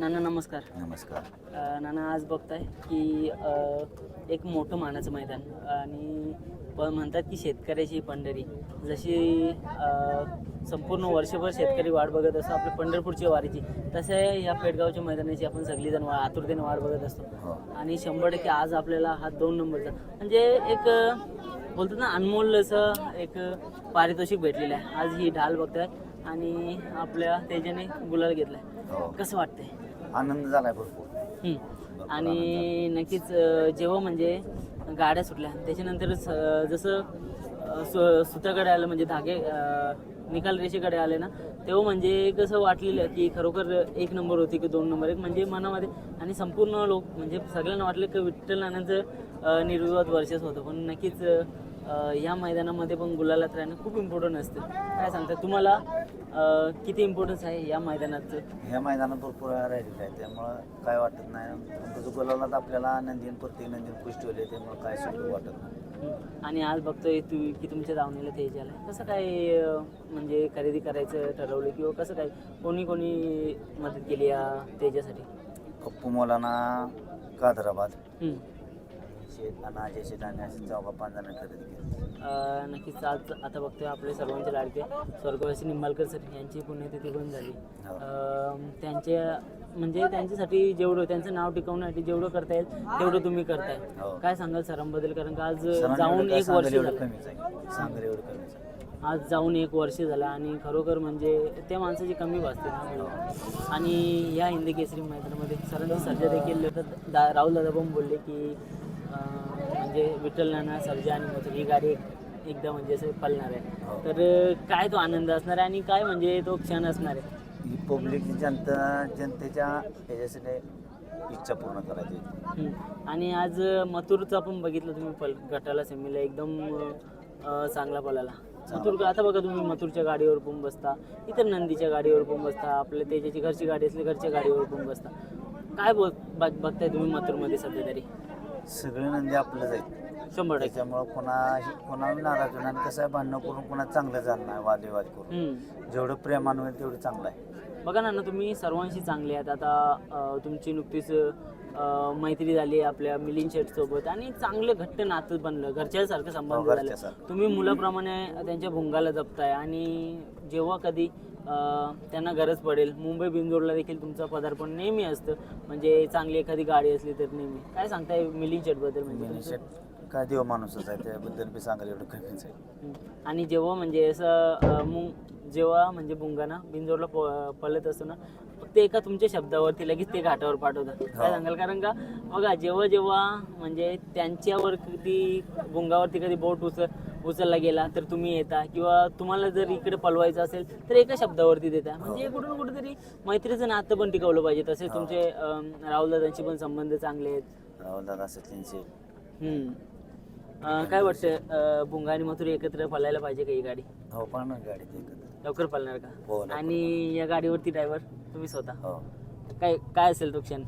नाना नमस्कार. नमस्कार. अ, नाना आज बघताय की अ, एक मोठं मानाचं मैदान आणि पण म्हणतात की शेतकऱ्याची पंढरी. जशी अ, संपूर्ण वर्षभर शेतकरी वाट बघत असतो आपल्या पंढरपूरची वारीची तसं या पेडगावच्या मैदानाची आपण सगळीजण वा आतुरतेने वाट बघत असतो. हो. आणि शंभर टक्के आज आपल्याला हा दोन नंबरचा म्हणजे एक अ, बोलतात ना अनमोल असं एक पारितोषिक भेटलेलं आहे. आज ही ढाल बघताय. आणि आपल्या तेजाने गुलाल घेतलाय. हो. कसं वाटतंय? आनंद झालाय भरपूर. हम्म. आणि नक्कीच अं, जेव्हा म्हणजे गाड्या सुटल्या त्याच्यानंतर जसं अं, सु सुताकडे आलं म्हणजे धागे अं, निकाल रेषेकडे आले ना तेव्हा म्हणजे कसं वाटलेलं की खरोखर एक नंबर होती की दोन नंबर? एक म्हणजे मनामध्ये आणि संपूर्ण लोक म्हणजे सगळ्यांना वाटलं की विठ्ठल नानांचं अं, निर्विवाद वर्चस्व होतं. पण नक्कीच अं, या मैदानामध्ये पण गुलालात राहणं खूप इम्पॉर्टंट असतं. काय सांगता तुम्हाला अं, किती इम्पॉर्टन्स आहे या मैदानाचं? ह्या मैदानात भरपूर राहिलेलं आहे त्यामुळं काय वाटत नाही. तुझं गुलालात आपल्याला नंदीन प्रत्येक नंदीन पुष्टी होते त्यामुळं काय सुटू वाटत नाही. आणि आज बघतोय तू की तुमच्या दावणीला तेज आलाय. कसं काय अं, म्हणजे खरेदी करायचं ठरवलं किंवा कसं काय कोणी कोणी मदत केली या तेजासाठी? कप्पू मोलाना कादराबाद हम्म. आणि अजय असे चौघा पाच जण खरेदी केली. अं, नक्कीच आज आता बघतोय आपले सर्वांचे लाडके स्वर्गवासी निंबाळकर सर यांची पुण्यतिथी पण झाली. हो. अं, त्यांच्या म्हणजे त्यांच्यासाठी जेवढं त्यांचं नाव टिकवण्यासाठी जेवढं करता येईल तेवढं तुम्ही करताय. हो. काय सांगाल सरांबद्दल? कारण का आज सरांनी जाऊन काय एक वर्ष सांगायला एवढं झालं. कमीच आहे. सांगायला एवढं कमीच आहे. आज जाऊन एक वर्ष झालं आणि खरोखर म्हणजे त्या माणसाची कमी भासते ना. आपल्याला. आणि या हिंदी केसरी मैदानामध्ये सरांची सर्जा देखील दा राहुल दादा पण बोलले की म्हणजे विठ्ठल नाना सर्जा आणि मथुर ही गाडी एक- एकदा म्हणजे असं पळणार आहे. हो. तर काय तो आनंद असणार आहे आणि काय म्हणजे तो क्षण असणार आहे? ही पब्लिक जनता जनतेच्या ह्याच्यासाठी इच्छा पूर्ण करायची. हम्म. आणि आज मथुरचा पण बघितलं तुम्ही पल गटाला सेमीला एकदम अं, चांगला पळाला. मथुर आता बघा तुम्ही मथुरच्या गाडीवर पण बसता इतर नंदीच्या गाडीवर पण बसता आपल्या त्याच्याची घरची गाडी असली घरच्या गाडीवर पण बसता. काय बोल बघ बघताय तुम्ही मथुरमध्ये सध्या तरी? सगळे नंदी आपलंच आहेत. शंभर टक्के. त्याच्यामुळं कोणा कोणाला नाराज होणार आणि कसं आहे भांडणं करून कोणा चांगलं झालं नाही वादविवाद करून. हम्म. जेवढं प्रेमानं होईल तेवढं चांगलं आहे. बघा ना ना तुम्ही सर्वांशी चांगले आहेत. आता अं, तुमची नुकतीच अं, मैत्री झाली आपल्या मिलिंद सोबत आणि चांगलं घट्ट नातं बनलं. घरच्यासारखं संबंध हो, झाले. घरच्यासारखं. तुम्ही मुलाप्रमाणे त्यांच्या भुंगाला जपताय आणि जेव्हा कधी त्यांना गरज पडेल. मुंबई बिंदोडला देखील तुमचं पदार्पण नेहमी असतं. म्हणजे चांगली एखादी गाडी असली तर नेहमी. काय सांगताय मिलिंद शेठबद्दल म्हणजे काय देव माणूसच आहे त्याबद्दल बी सांगायला एवढं कमीच आहे. आणि जेव्हा म्हणजे असं मुंग जेव्हा म्हणजे बुंगाना बिंजोरला प पळत असतो ना फक्त एका तुमच्या शब्दावरती लगेच ते घाटावर पाठवतात. काय सांगाल? कारण का बघा जेव्हा जेव्हा म्हणजे त्यांच्यावर कधी बुंगावरती कधी बोट उचल उचलला गेला तर तुम्ही येता किंवा तुम्हाला जर इकडे पलवायचं असेल तर एका शब्दावरती देता. म्हणजे कुठून कुठेतरी मैत्रीचं नातं पण टिकवलं पाहिजे. तसेच तुमचे राहुलदादांशी पण संबंध चांगले आहेत. राहुल दादा सचिन शेट हम्म. अं, काय वाटतं भुंगा आणि मथुर एकत्र पळायला पाहिजे का ही गाडी? हो गाडीत एकत्र. लवकर पळणार का? हो. आणि या गाडीवरती ड्रायव्हर तुम्ही स्वतः? हो. काय काय असेल तो क्षण?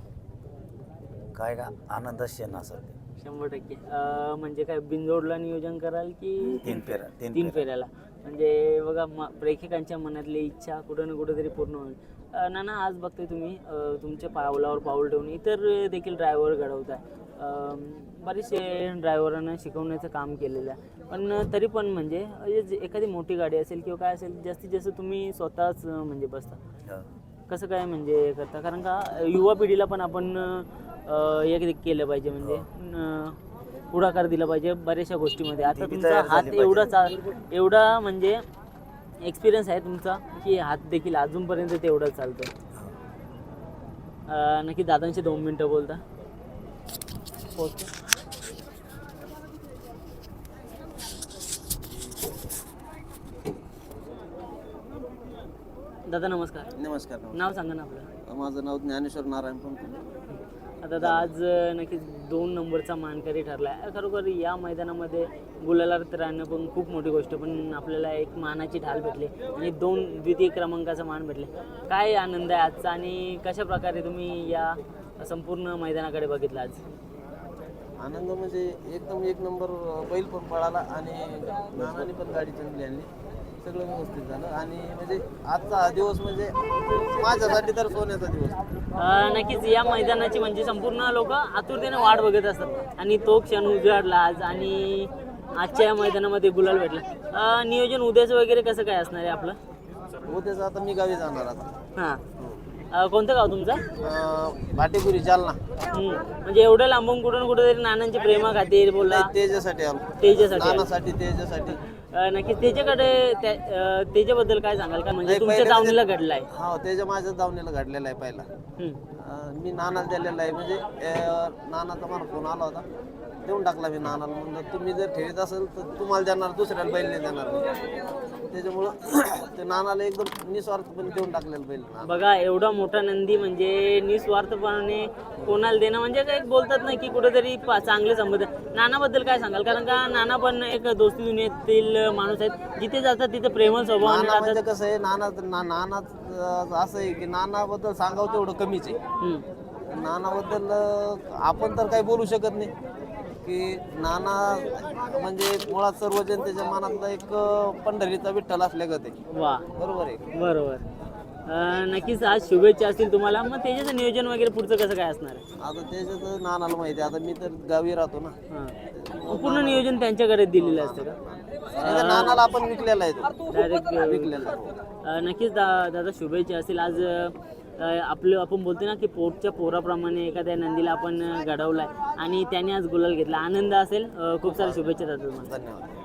काय का आनंद शेण असं ते. शंभर टक्के. अं, म्हणजे काय बिनजोडला नियोजन कराल की तीन फेऱ्या तीन तीन फेऱ्या. फेऱ्याला? म्हणजे बघा म- प्रेक्षकांच्या मनातली इच्छा कुठं ना कुठं तरी पूर्ण होईल. अं, नाना आज बघतोय तुम्ही अं, तुमच्या पावलावर पाऊल ठेवून इतर देखील ड्रायव्हर घडवताय. अं, बरेचसे ड्रायव्हरांना शिकवण्याचं काम केलेलं आहे. पण तरी पण म्हणजे अं, जे- एखादी मोठी गाडी असेल किंवा काय असेल जास्तीत जास्त तुम्ही स्वतःच अं, म्हणजे बसता. हो. कसं काय म्हणजे करता? कारण का युवा पिढीला पण आपण अ, एक केलं पाहिजे म्हणजे अ, पुढाकार दिला पाहिजे बऱ्याचशा गोष्टीमध्ये. आता तुमचा हात एवढा. चा एवढा म्हणजे एक्सपिरियन्स आहे तुमचा की हात देखील अजूनपर्यंत तेवढा चालतो अ, नक्की दादांशी दोन मिनटं बोलता. ओके. दादा नमस्कार. नमस्कार नाव सांगा ना आपलं. माझं नाव ज्ञानेश्वर नारायण पण दादा आज नक्कीच दोन नंबरचा मानकरी ठरला आहे खरोखर या मैदानामध्ये गुलालात राहणं पण खूप मोठी गोष्ट पण आपल्याला एक मानाची ढाल भेटली आणि दोन द्वितीय क्रमांकाचा मान भेटले. काय आनंद आहे आजचा आणि कशा प्रकारे तुम्ही या संपूर्ण मैदानाकडे बघितलं आज? आनंद म्हणजे एकदम एक नंबर बैल पण पळाला आणि नानाने पण गाडी चांगली आणली. सगळं व्यवस्थित झालं. आणि म्हणजे आजचा हा दिवस म्हणजे माझ्यासाठी तर सोन्याचा दिवस. अं, नक्कीच. या मैदानाची म्हणजे संपूर्ण लोक आतुरतेने वाट बघत असतात. आणि तो क्षण उजाडला आज आणि आजच्या या मैदानामध्ये गुलाल भेटला. अं, नियोजन उद्याचं वगैरे कसं काय असणार आहे आपलं? उद्याच आता मी गावी जाणार आता. हां. अं, कोणतं गाव तुमचं? अं, भाटेपुरी जालना. हम्म. म्हणजे एवढं लांबून कुठून कुठेतरी नानांची प्रेमा खातीर बोला. नाही तेजासाठी आलो. तेजासाठी आलो. नानासाठी तेजासाठी. नक्कीच. त्याच्याकडे त्या- अं, त्याच्याबद्दल काय सांगाल का? म्हणजे नाही, तुमच्या दावणीला घडलाय. हा तेजा माझ्या दावणीला घडलेला आहे पहिला. हम्म. अं, मी नानाला दिलेला आहे. म्हणजे अं, नानाचा मला फोन आला होता. देऊन टाकला मी नानाला. म्हणलं तुम्ही जर ठेवीत असेल तर तुम्हाला देणार दुसऱ्याला बैल नाही देणार. त्याच्यामुळं ते नानाला एकदम निस्वार्थपणे देऊन टाकलेलं बैल. नाना. बघा एवढा मोठा नंदी म्हणजे निस्वार्थपणे कोणाला देणं म्हणजे काय बोलतात ना की कुठेतरी पा- चांगले संबंध. नानाबद्दल काय सांगाल? कारण का नाना पण एक दोस्ती दुनियेतील माणूस आहेत. जिथे जातात तिथे प्रेमळ स्वभावाने नाना राहतात. म्हणजे कसं आहे नाना ना नाना असं आहे की नानाबद्दल सांगावं तेवढं कमीच आहे. हम्म. नानाबद्दल अं, आपण तर काही बोलू शकत नाही. की नाना म्हणजे मुळात सर्व जनतेच्या मनातला एक पंढरीचा विठ्ठल असल्यागत आहे. वा. बरोबर आहे. बरोबर. अं, नक्कीच आज शुभेच्छा असतील तुम्हाला. मग त्याच्याचं नियोजन वगैरे पुढचं कसं काय असणार आहे? आता त्याच्यात नानाला माहिती आहे. आता मी तर गावी राहतो ना. हां. पूर्ण नियोजन त्यांच्याकडे दिलेलं असतं का? म्हणजे नानाला आपण विकलेला आहे तो. डायरेक्ट विकलेला आहे. अ, नक्कीच दा दादा शुभेच्छा असतील. आज अ, आपलं आपण बोलतो ना की पोटच्या पोराप्रमाणे एखाद्या नंदीला आपण घडवलाय. आणि त्याने आज गुलाल घेतला. आनंद असेल खूप साऱ्या शुभेच्छा दादा तुम्हाला. धन्यवाद.